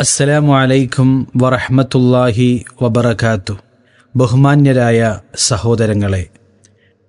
അസ്സലാമു അലൈക്കും വറഹ്മത്തുള്ളാഹി വബറകാത്തു. ബഹുമാന്യരായ സഹോദരങ്ങളെ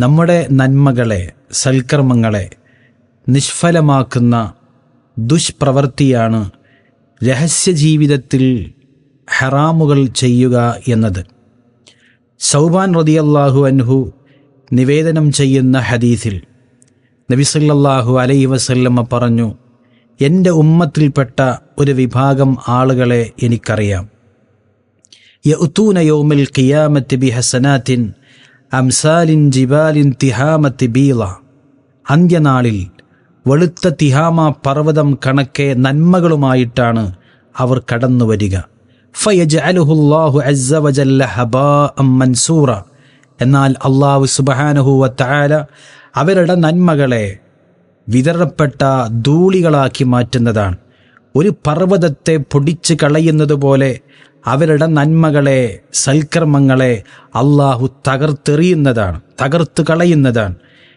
നമ്മുടെ നന്മകളെ സൽക്കർമ്മങ്ങളെ നിഷ്ഫലമാക്കുന്ന ദുഷ്പ്രവൃത്തിയാണ് രഹസ്യ ജീവിതത്തിൽ ഹറാമുകൾ ചെയ്യുക എന്നത്. സൗബാൻ റതിയല്ലാഹു അൻഹു നിവേദനം ചെയ്യുന്ന ഹദീസിൽ നബിസല്ലാഹു അലൈ വസല്ലമ്മ പറഞ്ഞു എന്റെ ഉമ്മത്തിൽപ്പെട്ട ഒരു വിഭാഗം ആളുകളെ എനിക്കറിയാം. യഉത്തൂന യൗമിൽ ഖിയാമത്തി ബി ഹസനാത്തിൻ അംസാലിൻ ജിബാലിൻ തിഹാമത്തി ബീള. അന്ത്യനാളിൽ വെളുത്ത തിഹാമ പർവതം കണക്കെ നന്മകളുമായിട്ടാണ് അവർ കടന്നു വരിക ഫയജ് അലുഹുല്ലാഹു അസ്സ ഹബാ അം മൻസൂറ. എന്നാൽ അള്ളാഹു സുബ്ഹാനഹു വതആല അവരുടെ നന്മകളെ വിതറപ്പെട്ട ധൂളികളാക്കി മാറ്റുന്നതാണ്. ഒരു പർവതത്തെ പൊടിച്ച് കളയുന്നത് പോലെ അവരുടെ നന്മകളെ സൽക്കർമ്മങ്ങളെ അള്ളാഹു തകർത്തെറിയുന്നതാണ് തകർത്ത് കളയുന്നതാണ്.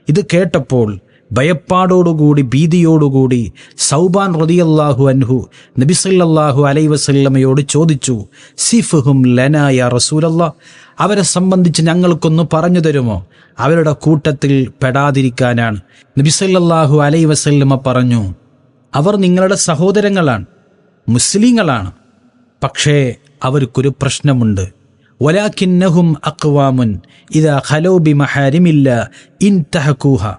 ഇത് കേട്ടപ്പോൾ ഭയപ്പാടോടുകൂടി ഭീതിയോടുകൂടി സൗബാൻ റതിയല്ലാഹു അൻഹു നബിസല്ലാഹു അലൈ വസല്ലമയോട് ചോദിച്ചു സിഫുഹും ലനായ റസൂലല്ല അവരെ സംബന്ധിച്ച് ഞങ്ങൾക്കൊന്ന് പറഞ്ഞു തരുമോ? അവരുടെ കൂട്ടത്തിൽ പെടാതിരിക്കാനാണ്. നബിസല്ലാഹു അലൈ വസല്ലമ പറഞ്ഞു അവർ നിങ്ങളുടെ സഹോദരങ്ങളാണ് മുസ്ലിങ്ങളാണ്. പക്ഷേ അവർക്കൊരു പ്രശ്നമുണ്ട്. വലാക്കിന്നഹും അക്വാമുൻ ഇതാ ഹലോബി മഹാരിമില്ല ഇൻ തഹക്കൂഹ.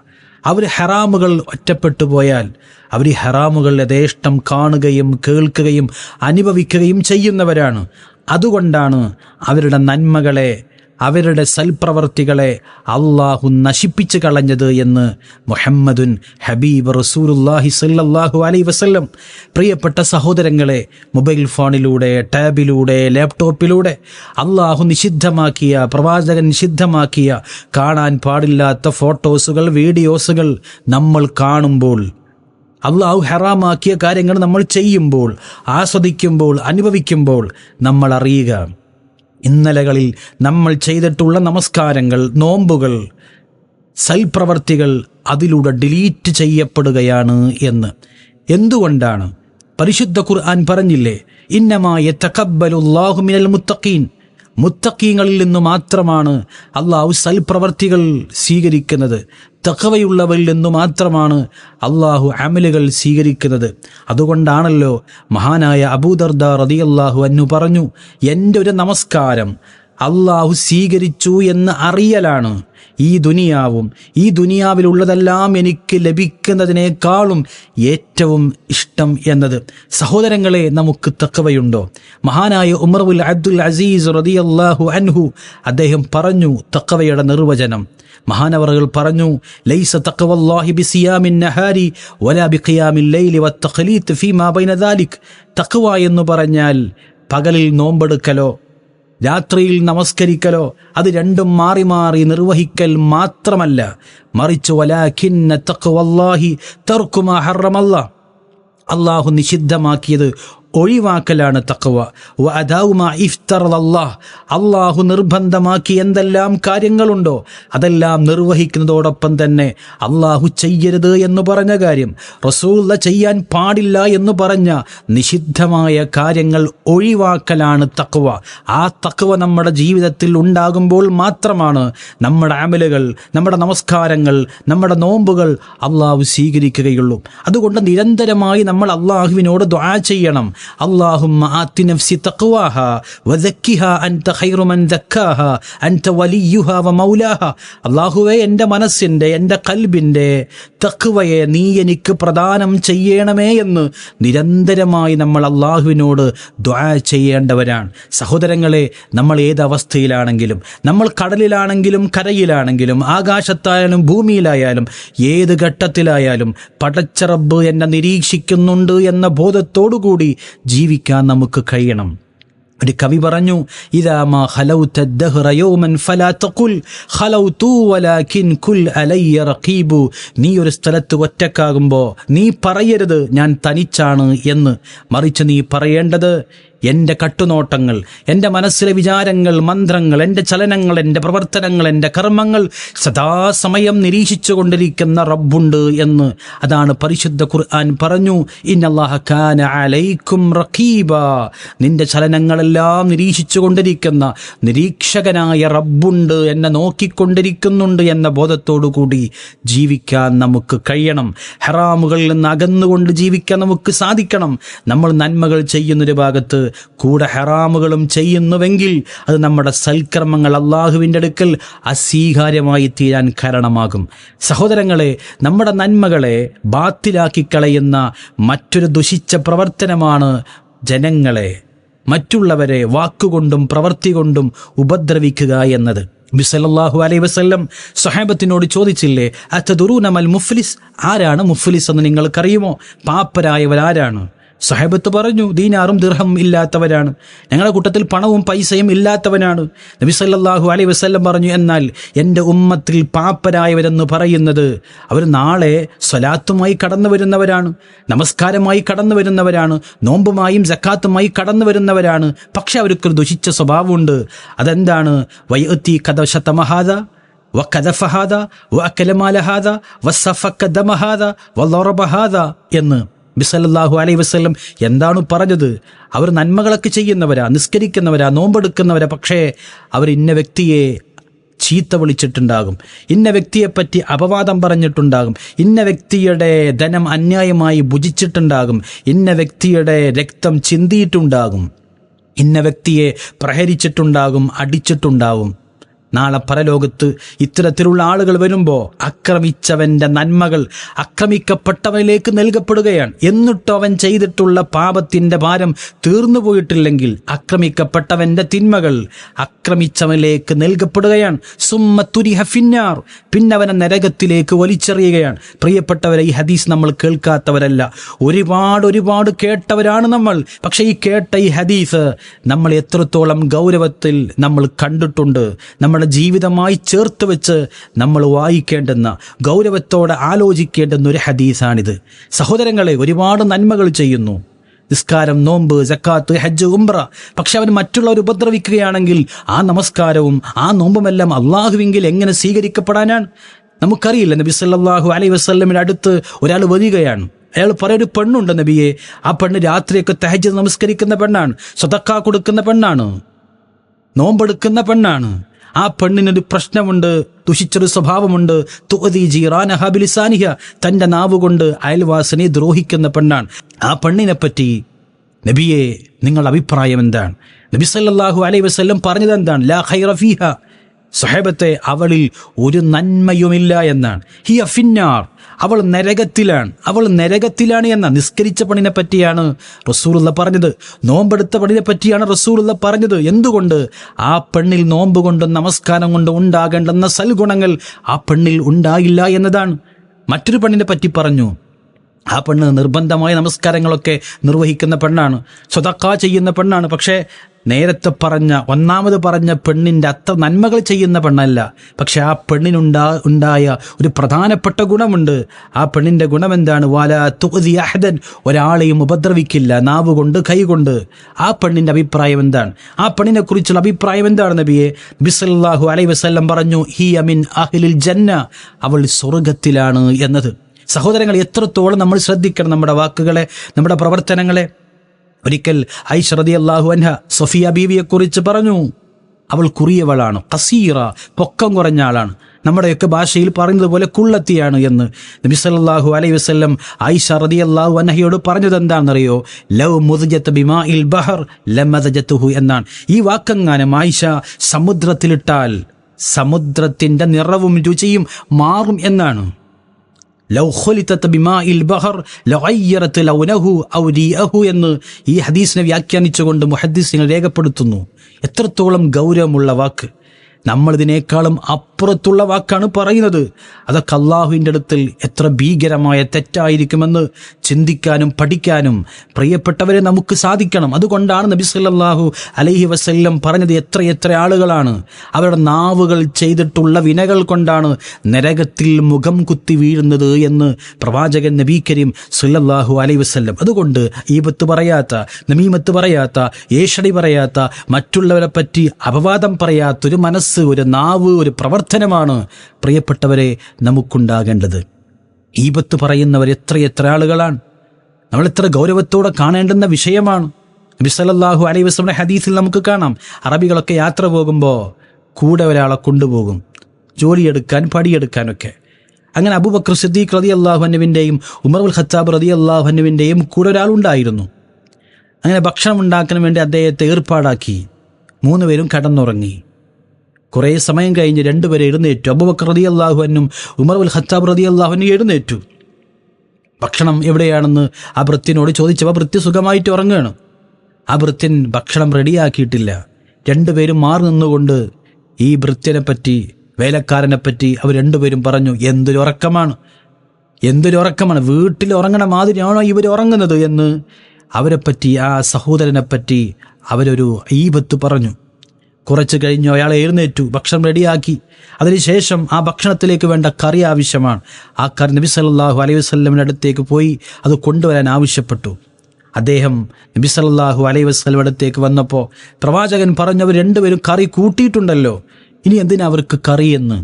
അവർ ഹെറാമുകൾ ഒറ്റപ്പെട്ടു പോയാൽ അവർ ഈ ഹെറാമുകൾ യഥേഷ്ടം കാണുകയും കേൾക്കുകയും അനുഭവിക്കുകയും ചെയ്യുന്നവരാണ്. അതുകൊണ്ടാണ് അവരുടെ നന്മകളെ അവരുടെ സൽപ്രവർത്തികളെ അള്ളാഹു നശിപ്പിച്ചു കളഞ്ഞത് എന്ന് മുഹമ്മദുൻ ഹബീബ് റസൂലുല്ലാഹി സല്ലാഹു അലൈ വസ്ല്ലം. പ്രിയപ്പെട്ട സഹോദരങ്ങളെ മൊബൈൽ ഫോണിലൂടെ ടാബിലൂടെ ലാപ്ടോപ്പിലൂടെ അള്ളാഹു നിഷിദ്ധമാക്കിയ പ്രവാചകൻ നിഷിദ്ധമാക്കിയ കാണാൻ പാടില്ലാത്ത ഫോട്ടോസുകൾ വീഡിയോസുകൾ നമ്മൾ കാണുമ്പോൾ അള്ളാഹു ഹെറാമാക്കിയ കാര്യങ്ങൾ നമ്മൾ ചെയ്യുമ്പോൾ ആസ്വദിക്കുമ്പോൾ അനുഭവിക്കുമ്പോൾ നമ്മൾ അറിയുക. ഇന്നലകളിൽ നമ്മൾ ചെയ്തിട്ടുള്ള നമസ്കാരങ്ങൾ നോമ്പുകൾ സൽപ്രവർത്തികൾ അതിലൂടെ ഡിലീറ്റ് ചെയ്യപ്പെടുകയാണ് എന്ന്. എന്തുകൊണ്ടാണ്? പരിശുദ്ധ ഖുർആൻ പറഞ്ഞില്ലേ ഇന്നമായ തക്കബലുല്ലാഹുമിനൽ മുത്തഖീൻ. മുത്തക്കീങ്ങളിൽ നിന്ന് മാത്രമാണ് അള്ളാഹു സൽപ്രവർത്തികൾ സ്വീകരിക്കുന്നത്. തക്കവയുള്ളവരിൽ നിന്നു മാത്രമാണ് അള്ളാഹു അമലുകൾ സ്വീകരിക്കുന്നത്. അതുകൊണ്ടാണല്ലോ മഹാനായ അബൂദർദ റതിയല്ലാഹു അന്നു പറഞ്ഞു എന്റെ ഒരു നമസ്കാരം അള്ളാഹു സ്വീകരിച്ചു എന്ന് അറിയലാണ്. ഈ ദുനിയാവും ഈ ദുനിയാവിലുള്ളതെല്ലാം എനിക്ക് ലഭിക്കുന്നതിനേക്കാളും ഏറ്റവും ഇഷ്ടം എന്നത്. സഹോദരങ്ങളെ നമുക്ക് തക്കവയുണ്ടോ മഹാനായ ഉമർബുൽ അബ്ദുൽ അസീസ് റതിയല്ലാഹു അൻഹു അദ്ദേഹം പറഞ്ഞു തക്കവയുടെ നിർവചനം മഹാനവറുകൾ പറഞ്ഞു ലൈസ ബിസിയാമിൻ നഹാരി വലാ ലൈലി ബൈന എന്ന് പറഞ്ഞാൽ പകലിൽ നോമ്പെടുക്കലോ രാത്രിയിൽ നമസ്കരിക്കലോ അത് രണ്ടും മാറി മാറി നിർവഹിക്കൽ മാത്രമല്ല. മറിച്ച് അള്ളാഹു നിഷിദ്ധമാക്കിയത് ഒഴിവാക്കലാണ് തക്കവ ഇഫ്തറല്ലാഹ് അള്ളാഹു നിർബന്ധമാക്കി എന്തെല്ലാം കാര്യങ്ങളുണ്ടോ? അതെല്ലാം നിർവഹിക്കുന്നതോടൊപ്പം തന്നെ അള്ളാഹു ചെയ്യരുത് എന്ന് പറഞ്ഞ കാര്യം റസൂല്ല ചെയ്യാൻ പാടില്ല എന്ന് പറഞ്ഞ നിഷിദ്ധമായ കാര്യങ്ങൾ ഒഴിവാക്കലാണ് തക്കവ ആ തക്കവ നമ്മുടെ ജീവിതത്തിൽ ഉണ്ടാകുമ്പോൾ മാത്രമാണ് നമ്മുടെ അമലുകൾ നമ്മുടെ നമസ്കാരങ്ങൾ നമ്മുടെ നോമ്പുകൾ അള്ളാഹു സ്വീകരിക്കുകയുള്ളൂ. അതുകൊണ്ട് നിരന്തരമായി നമ്മൾ അള്ളാഹുവിനോട് ദ്വാ ചെയ്യണം. അള്ളാഹുമ്മ ആത്തി നഫ്സി തക്വാഹ വദക്കിഹ അൻത ഖൈറുമൻ ദക്കാഹ അൻത വലിയുഹ വ മൗലാഹ. അള്ളാഹുവെ എന്റെ മനസ്സിന്റെ എന്റെ കൽബിന്റെ തക്കുവയെ നീ എനിക്ക് പ്രദാനം ചെയ്യണമേ എന്ന് നിരന്തരമായി നമ്മൾ അള്ളാഹുവിനോട് ദ്വാ ചെയ്യേണ്ടവരാണ്. സഹോദരങ്ങളെ നമ്മൾ ഏത് അവസ്ഥയിലാണെങ്കിലും നമ്മൾ കടലിലാണെങ്കിലും കരയിലാണെങ്കിലും ആകാശത്തായാലും ഭൂമിയിലായാലും ഏത് ഘട്ടത്തിലായാലും പടച്ചറബ് എന്നെ നിരീക്ഷിക്കുന്നുണ്ട് എന്ന ബോധത്തോടുകൂടി ജീവിക്കാൻ നമുക്ക് കഴിയണം. ഒരു കവി പറഞ്ഞു നീ ഒരു സ്ഥലത്ത് ഒറ്റക്കാകുമ്പോൾ നീ പറയരുത് ഞാൻ തനിച്ചാണ് എന്ന്. മറിച്ച് നീ പറയേണ്ടത് എന്റെ കട്ടുനോട്ടങ്ങൾ എന്റെ മനസ്സിലെ വിചാരങ്ങൾ മന്ത്രങ്ങൾ എന്റെ ചലനങ്ങൾ എന്റെ പ്രവർത്തനങ്ങൾ എന്റെ കർമ്മങ്ങൾ സദാസമയം നിരീക്ഷിച്ചു കൊണ്ടിരിക്കുന്ന റബ്ബുണ്ട് എന്ന് അതാണ് പരിശുദ്ധ ഖുർആൻ പറഞ്ഞു. ഇന്നല്ലാഹ അലൈക്കും റഖീബ. നിന്റെ ചലനങ്ങളെല്ലാം നിരീക്ഷിച്ചു കൊണ്ടിരിക്കുന്ന നിരീക്ഷകനായ റബ്ബുണ്ട് എന്നെ നോക്കിക്കൊണ്ടിരിക്കുന്നുണ്ട് എന്ന ബോധത്തോടു കൂടി ജീവിക്കാൻ നമുക്ക് കഴിയണം. ഹറാമുകളിൽ നിന്ന് അകന്നുകൊണ്ട് ജീവിക്കാൻ നമുക്ക് സാധിക്കണം. നമ്മൾ നന്മകൾ ചെയ്യുന്നൊരു ഭാഗത്ത് കൂടെ ഹറാമുകളും ചെയ്യുന്നുവെങ്കിൽ അത് നമ്മുടെ സൽക്രമങ്ങൾ അള്ളാഹുവിന്റെ അടുക്കൽ അസ്വീകാര്യമായി തീരാൻ കാരണമാകും. സഹോദരങ്ങളെ നമ്മുടെ നന്മകളെ ബാത്തിലാക്കി കളയുന്ന മറ്റൊരു ദുഷിച്ച പ്രവർത്തനമാണ് ജനങ്ങളെ മറ്റുള്ളവരെ വാക്കുകൊണ്ടും പ്രവൃത്തി കൊണ്ടും ഉപദ്രവിക്കുക എന്നത്. ബിസലല്ലാഹു അലൈ വസ്ല്ലം സഹാബത്തിനോട് ചോദിച്ചില്ലേ അത്തദുറൂനമൽ മുഫ്ലിസ്? ആരാണ് മുഫ്ലിസ് എന്ന് നിങ്ങൾക്കറിയുമോ? പാപ്പരായവരാരാണ്? സഹബത്ത് പറഞ്ഞു ദീനാറും ദിർഹം ഇല്ലാത്തവരാണ്. ഞങ്ങളുടെ കൂട്ടത്തിൽ പണവും പൈസയും ഇല്ലാത്തവനാണ്. നബി സല്ലല്ലാഹു അലൈ വസ്ല്ലം പറഞ്ഞു എന്നാൽ എന്റെ ഉമ്മത്തിൽ പാപ്പരായവരെന്ന് പറയുന്നത് അവർ നാളെ സ്വലാത്തുമായി കടന്നു വരുന്നവരാണ് നമസ്കാരമായി കടന്നു വരുന്നവരാണ് നോമ്പുമായും ജക്കാത്തുമായി കടന്നു വരുന്നവരാണ്. പക്ഷെ അവർക്കൊരു ദുഷിച്ച സ്വഭാവമുണ്ട്. അതെന്താണ്? വൈത്തി കഥശതമഹാദ വ വക്കലമാലഹാദ വസഫക്ക വ ലോറബഹാദ എന്ന്. ബിസല്ലാഹു അലൈ വസ്ലം എന്താണ് പറഞ്ഞത്? അവർ നന്മകളൊക്കെ ചെയ്യുന്നവരാ നിസ്കരിക്കുന്നവരാ നോമ്പെടുക്കുന്നവരാ. പക്ഷേ അവർ ഇന്ന വ്യക്തിയെ ചീത്ത വിളിച്ചിട്ടുണ്ടാകും. ഇന്ന വ്യക്തിയെപ്പറ്റി അപവാദം പറഞ്ഞിട്ടുണ്ടാകും. ഇന്ന വ്യക്തിയുടെ ധനം അന്യായമായി ഭുജിച്ചിട്ടുണ്ടാകും. ഇന്ന വ്യക്തിയുടെ രക്തം ചിന്തിയിട്ടുണ്ടാകും. ഇന്ന വ്യക്തിയെ പ്രഹരിച്ചിട്ടുണ്ടാകും അടിച്ചിട്ടുണ്ടാകും. നാളെ പരലോകത്ത് ഇത്തരത്തിലുള്ള ആളുകൾ വരുമ്പോൾ അക്രമിച്ചവന്റെ നന്മകൾ അക്രമിക്കപ്പെട്ടവനിലേക്ക് നൽകപ്പെടുകയാണ്. എന്നിട്ടും അവൻ ചെയ്തിട്ടുള്ള പാപത്തിന്റെ ഭാരം തീർന്നു പോയിട്ടില്ലെങ്കിൽ അക്രമിക്കപ്പെട്ടവന്റെ തിന്മകൾ അക്രമിച്ചവനിലേക്ക് നൽകപ്പെടുകയാണ്. സുമ്മത്തുരിഹ ഫിന്നാർ. പിന്നവനെ നരകത്തിലേക്ക് വലിച്ചെറിയുകയാണ്. പ്രിയപ്പെട്ടവരെ ഈ ഹദീസ് നമ്മൾ കേൾക്കാത്തവരല്ല. ഒരുപാട് ഒരുപാട് കേട്ടവരാണ് നമ്മൾ. പക്ഷേ ഈ കേട്ട ഈ ഹദീസ് നമ്മൾ എത്രത്തോളം ഗൗരവത്തിൽ നമ്മൾ കണ്ടിട്ടുണ്ട്. നമ്മുടെ ജീവിതമായി ചേർത്ത് വെച്ച് നമ്മൾ വായിക്കേണ്ടെന്ന ഗൗരവത്തോടെ ആലോചിക്കേണ്ടുന്ന ഒരു ഹദീസാണിത്. സഹോദരങ്ങളെ ഒരുപാട് നന്മകൾ ചെയ്യുന്നു. നിസ്കാരം നോമ്പ് ജക്കാത്ത് ഹജ്ജ് ഉംറ. പക്ഷെ അവൻ മറ്റുള്ളവർ ഉപദ്രവിക്കുകയാണെങ്കിൽ ആ നമസ്കാരവും ആ നോമ്പുമെല്ലാം അള്ളാഹുവിങ്കിൽ എങ്ങനെ സ്വീകരിക്കപ്പെടാനാണ്? നമുക്കറിയില്ല നബി സല്ലാഹു അലൈ വസല്ലമിന്റെ അടുത്ത് ഒരാൾ വരികയാണ്. അയാൾ പറയൊരു പെണ്ണുണ്ട് നബിയെ. ആ പെണ്ണ് രാത്രിയൊക്കെ തഹജ് നമസ്കരിക്കുന്ന പെണ്ണാണ് സ്വതക്ക കൊടുക്കുന്ന പെണ്ണാണ് നോമ്പെടുക്കുന്ന പെണ്ണാണ്. ആ പെണ്ണിനൊരു പ്രശ്നമുണ്ട് ദുഷിച്ചൊരു സ്വഭാവമുണ്ട്. തുഅതി ബിലിസാനിഹ തന്റെ നാവുകൊണ്ട് അയൽവാസിനെ ദ്രോഹിക്കുന്ന പെണ്ണാണ്. ആ പെണ്ണിനെ പറ്റി നബിയെ നിങ്ങളുടെ അഭിപ്രായം എന്താണ്? നബി സല്ലല്ലാഹു അലൈഹി വസല്ലം പറഞ്ഞത് എന്താണ്? ലാ ഖൈറ ഫീഹ. സഹേബത്തെ അവളിൽ ഒരു നന്മയുമില്ല എന്നാണ്. ഹിയ ഫിന്നാർ. അവൾ നരകത്തിലാണ്. അവൾ നരകത്തിലാണ് എന്ന നിസ്കരിച്ച പണിനെ പറ്റിയാണ് റസൂലുള്ള പറഞ്ഞത്. നോമ്പെടുത്ത പണിനെ പറ്റിയാണ് റസൂലുള്ള പറഞ്ഞത്. എന്തുകൊണ്ട്? ആ പെണ്ണിൽ നോമ്പ് കൊണ്ടും നമസ്കാരം കൊണ്ടും ഉണ്ടാകേണ്ടെന്ന സൽഗുണങ്ങൾ ആ പെണ്ണിൽ ഉണ്ടായില്ല എന്നതാണ്. മറ്റൊരു പെണ്ണിനെ പറ്റി പറഞ്ഞു. ആ പെണ്ണ് നിർബന്ധമായ നമസ്കാരങ്ങളൊക്കെ നിർവഹിക്കുന്ന പെണ്ണാണ്. സ്വതക്ക ചെയ്യുന്ന പെണ്ണാണ്. പക്ഷേ നേരത്തെ പറഞ്ഞ ഒന്നാമത് പറഞ്ഞ പെണ്ണിന്റെ അത്ര നന്മകൾ ചെയ്യുന്ന പെണ്ണല്ല. പക്ഷെ ആ പെണ്ണിനുണ്ടാ ഉണ്ടായ ഒരു പ്രധാനപ്പെട്ട ഗുണമുണ്ട്. ആ പെണ്ണിന്റെ ഗുണം എന്താണ് വാല തുതി അഹദൻ. ഒരാളെയും ഉപദ്രവിക്കില്ല. നാവ് കൊണ്ട് കൈ കൊണ്ട്. ആ പെണ്ണിന്റെ അഭിപ്രായം എന്താണ്? ആ പെണ്ണിനെ കുറിച്ചുള്ള അഭിപ്രായം എന്താണ് നബിയെ? ബിസല്ലാഹു അലൈ വസ്ല്ലം പറഞ്ഞു ഹി അമിൻ അഹ്ലിൽ ജന്ന. അവൾ സ്വർഗത്തിലാണ് എന്നത്. സഹോദരങ്ങൾ എത്രത്തോളം നമ്മൾ ശ്രദ്ധിക്കണം നമ്മുടെ വാക്കുകളെ നമ്മുടെ പ്രവർത്തനങ്ങളെ. ഒരിക്കൽ ഐഷറതി അള്ളാഹു അൻഹ സൊഫിയ ബീവിയെക്കുറിച്ച് പറഞ്ഞു അവൾ കുറിയവളാണ് കസീറ പൊക്കം കുറഞ്ഞ ആളാണ്. നമ്മുടെയൊക്കെ ഭാഷയിൽ പറയുന്നത് പോലെ കുള്ളത്തിയാണ് എന്ന് നബി അലൈ വസ്ല്ലം വസല്ലം ആയിഷ അള്ളാഹു അൻഹയോട് പറഞ്ഞത് എന്താണെന്നറിയോ? ലവ് മുദ്ജത്ത് ബിമാ ഇൽ ബഹർ ലമതജത്തുഹു എന്നാണ്. ഈ വാക്കെങ്ങാനും ആയിഷ സമുദ്രത്തിലിട്ടാൽ സമുദ്രത്തിന്റെ നിറവും രുചിയും മാറും എന്നാണ്. ലൗ ലൗനഹു എന്ന് ഈ ഹദീസിനെ വ്യാഖ്യാനിച്ചുകൊണ്ട് മുഹദ്ദിസിങ്ങൾ രേഖപ്പെടുത്തുന്നു. എത്രത്തോളം ഗൗരവമുള്ള വാക്ക്. നമ്മൾ ഇതിനേക്കാളും അപ്പുറത്തുള്ള വാക്കാണ് പറയുന്നത്. അതൊക്കെ അള്ളാഹുവിന്റെ അടുത്തിൽ എത്ര ഭീകരമായ തെറ്റായിരിക്കുമെന്ന് ചിന്തിക്കാനും പഠിക്കാനും പ്രിയപ്പെട്ടവരെ നമുക്ക് സാധിക്കണം. അതുകൊണ്ടാണ് നബി സല്ലല്ലാഹു അലൈഹി വസ്ല്ലം പറഞ്ഞത് എത്ര എത്ര ആളുകളാണ് അവരുടെ നാവുകൾ ചെയ്തിട്ടുള്ള വിനകൾ കൊണ്ടാണ് നരകത്തിൽ മുഖം കുത്തി വീഴുന്നത് എന്ന് പ്രവാചകൻ നബി കരീം സല്ലല്ലാഹു അലൈഹി വസ്ല്ലം. അതുകൊണ്ട് ഈബത്ത് പറയാത്ത നമീമത്ത് പറയാത്ത ഏഷടി പറയാത്ത മറ്റുള്ളവരെ പറ്റി അപവാദം പറയാത്തൊരു മനസ്സ് ഒരു നാവ് ഒരു പ്രവർത്തനമാണ് പ്രിയപ്പെട്ടവരെ നമുക്കുണ്ടാകേണ്ടത്. ഈബത്ത് പറയുന്നവർ എത്ര എത്ര ആളുകളാണ്. നമ്മൾ എത്ര ഗൗരവത്തോടെ കാണേണ്ടുന്ന വിഷയമാണ്. നബി അലൈ വസല്ലമയുടെ ഹദീസിൽ നമുക്ക് കാണാം. അറബികളൊക്കെ യാത്ര പോകുമ്പോൾ കൂടെ ഒരാളെ കൊണ്ടുപോകും. ജോലിയെടുക്കാൻ പടിയെടുക്കാനൊക്കെ അങ്ങനെ അബൂബക്കർ സിദ്ദീഖ് റതി അള്ളാഹുനുവിന്റെയും ഉൽ ഖത്താബ് റതി അള്ളാഹുനുവിന്റെയും കൂടെ ഒരാളുണ്ടായിരുന്നു അങ്ങനെ ഭക്ഷണം ഉണ്ടാക്കാൻ വേണ്ടി അദ്ദേഹത്തെ ഏർപ്പാടാക്കി. മൂന്ന് പേരും കടന്നുറങ്ങി. കുറേ സമയം കഴിഞ്ഞ് രണ്ടുപേരെ എഴുന്നേറ്റു. അബുബക്കർ റതി ഉമർ ഉൽ ഖത്താബ് റതി അള്ളാഹുവിനും എഴുന്നേറ്റു. ഭക്ഷണം എവിടെയാണെന്ന് ആ വൃത്തിനോട് ചോദിച്ചപ്പോൾ വൃത്തി സുഖമായിട്ട് ഉറങ്ങുകയാണ്. ആ വൃത്തിൻ ഭക്ഷണം റെഡിയാക്കിയിട്ടില്ല. രണ്ടുപേരും മാറി നിന്നുകൊണ്ട് ഈ വൃത്തിനെ പറ്റി വേലക്കാരനെ പറ്റി അവർ രണ്ടുപേരും പറഞ്ഞു എന്തൊരു ഉറക്കമാണ്? എന്തൊരു ഉറക്കമാണ്? വീട്ടിൽ ഉറങ്ങണ മാതിരിയാണോ ഇവർ ഉറങ്ങുന്നത്? എന്ന് അവരെപ്പറ്റി ആ സഹോദരനെ പറ്റി അവരൊരു ഈപത്ത് പറഞ്ഞു. കുറച്ച് കഴിഞ്ഞു അയാൾ എഴുന്നേറ്റു ഭക്ഷണം റെഡിയാക്കി. അതിനുശേഷം ആ ഭക്ഷണത്തിലേക്ക് വേണ്ട കറി ആവശ്യമാണ്. ആ കറി നബി സല്ലല്ലാഹു അലൈഹി വസ്ലമിന്റെ അടുത്തേക്ക് പോയി അത് കൊണ്ടുവരാൻ ആവശ്യപ്പെട്ടു. അദ്ദേഹം നബി സല്ലല്ലാഹു അലൈഹി വസ്ലം അടുത്തേക്ക് വന്നപ്പോൾ പ്രവാചകൻ പറഞ്ഞവർ രണ്ടുപേരും കറി കൂട്ടിയിട്ടുണ്ടല്ലോ. ഇനി എന്തിനാ അവർക്ക് കറി എന്ന്?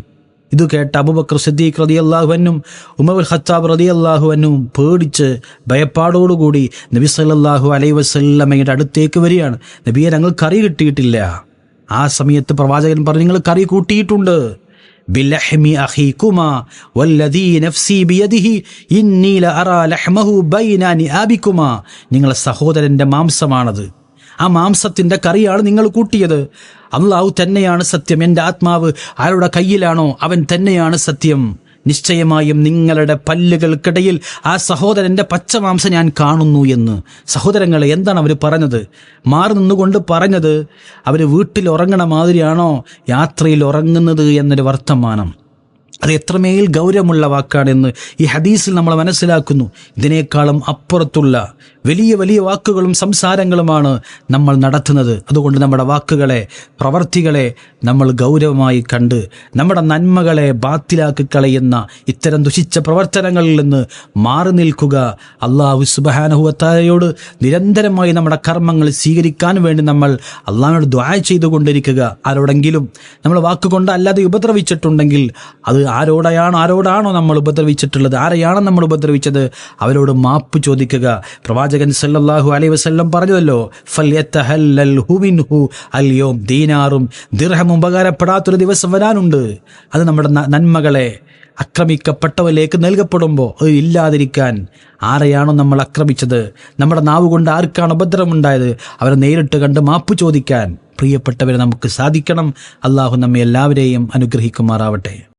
ഇത് കേട്ട അബുബക്കർ സിദ്ദീഖ് റതി അള്ളാഹുവനും ഉമർ ഖത്താബ് റതി അള്ളാഹുവനും പേടിച്ച് ഭയപ്പാടോടുകൂടി നബി സല്ലാഹു അലൈഹി വസല്ലമയുടെ അടുത്തേക്ക് വരികയാണ്. നബിയെ ഞങ്ങൾ കറി കിട്ടിയിട്ടില്ല. ആ സമയത്ത് പ്രവാചകൻ പറഞ്ഞു നിങ്ങൾ കറി കൂട്ടിയിട്ടുണ്ട്. ബിലഹ്മി വല്ലദീ നഫ്സി ബിയദിഹി ഇന്നി ബൈന നിങ്ങളെ സഹോദരന്റെ മാംസമാണത്. ആ മാംസത്തിന്റെ കറിയാണ് നിങ്ങൾ കൂട്ടിയത്. അള്ളാഹു തന്നെയാണ് സത്യം. എന്റെ ആത്മാവ് ആരുടെ കയ്യിലാണോ അവൻ തന്നെയാണ് സത്യം. നിശ്ചയമായും നിങ്ങളുടെ പല്ലുകൾക്കിടയിൽ ആ സഹോദരന്റെ പച്ചമാംസം ഞാൻ കാണുന്നു എന്ന്. സഹോദരങ്ങളെ എന്താണ് അവർ പറഞ്ഞത്? മാറി നിന്നുകൊണ്ട് പറഞ്ഞത് അവർ വീട്ടിൽ ഉറങ്ങണ മാതിരിയാണോ യാത്രയിൽ ഉറങ്ങുന്നത് എന്നൊരു വർത്തമാനം. അത് എത്രമേൽ ഗൗരവമുള്ള വാക്കാണെന്ന് ഈ ഹദീസിൽ നമ്മൾ മനസ്സിലാക്കുന്നു. ഇതിനേക്കാളും അപ്പുറത്തുള്ള വലിയ വലിയ വാക്കുകളും സംസാരങ്ങളുമാണ് നമ്മൾ നടത്തുന്നത്. അതുകൊണ്ട് നമ്മുടെ വാക്കുകളെ പ്രവർത്തികളെ നമ്മൾ ഗൗരവമായി കണ്ട് നമ്മുടെ നന്മകളെ ബാത്തിലാക്കി കളയുന്ന ഇത്തരം ദുഷിച്ച പ്രവർത്തനങ്ങളിൽ നിന്ന് മാറി നിൽക്കുക അള്ളാഹു സുബഹാനഹുവത്തായോട് നിരന്തരമായി നമ്മുടെ കർമ്മങ്ങൾ സ്വീകരിക്കാൻ വേണ്ടി നമ്മൾ അള്ളാഹിനോട് ദ്വായ ചെയ്തുകൊണ്ടിരിക്കുക. ആരോടെങ്കിലും നമ്മൾ വാക്കുകൊണ്ട് അല്ലാതെ ഉപദ്രവിച്ചിട്ടുണ്ടെങ്കിൽ അത് ആരോടെയാണോ ആരോടാണോ നമ്മൾ ഉപദ്രവിച്ചിട്ടുള്ളത്? ആരെയാണോ നമ്മൾ ഉപദ്രവിച്ചത്? അവരോട് മാപ്പ് ചോദിക്കുക. പ്രവാചകൻ സല്ലാഹു അലൈ വസല്ലം പറഞ്ഞതല്ലോ അൽയോം ദീനാറും. ദിർഹമും ഉപകാരപ്പെടാത്തൊരു ദിവസം വരാനുണ്ട്. അത് നമ്മുടെ നന്മകളെ അക്രമിക്കപ്പെട്ടവരിലേക്ക് നൽകപ്പെടുമ്പോൾ അത് ഇല്ലാതിരിക്കാൻ ആരെയാണോ നമ്മൾ ആക്രമിച്ചത്? നമ്മുടെ നാവ് കൊണ്ട് ആർക്കാണ് ഉപദ്രവമുണ്ടായത്? അവരെ നേരിട്ട് കണ്ട് മാപ്പ് ചോദിക്കാൻ പ്രിയപ്പെട്ടവരെ നമുക്ക് സാധിക്കണം. അള്ളാഹു നമ്മെ എല്ലാവരെയും അനുഗ്രഹിക്കുമാറാവട്ടെ.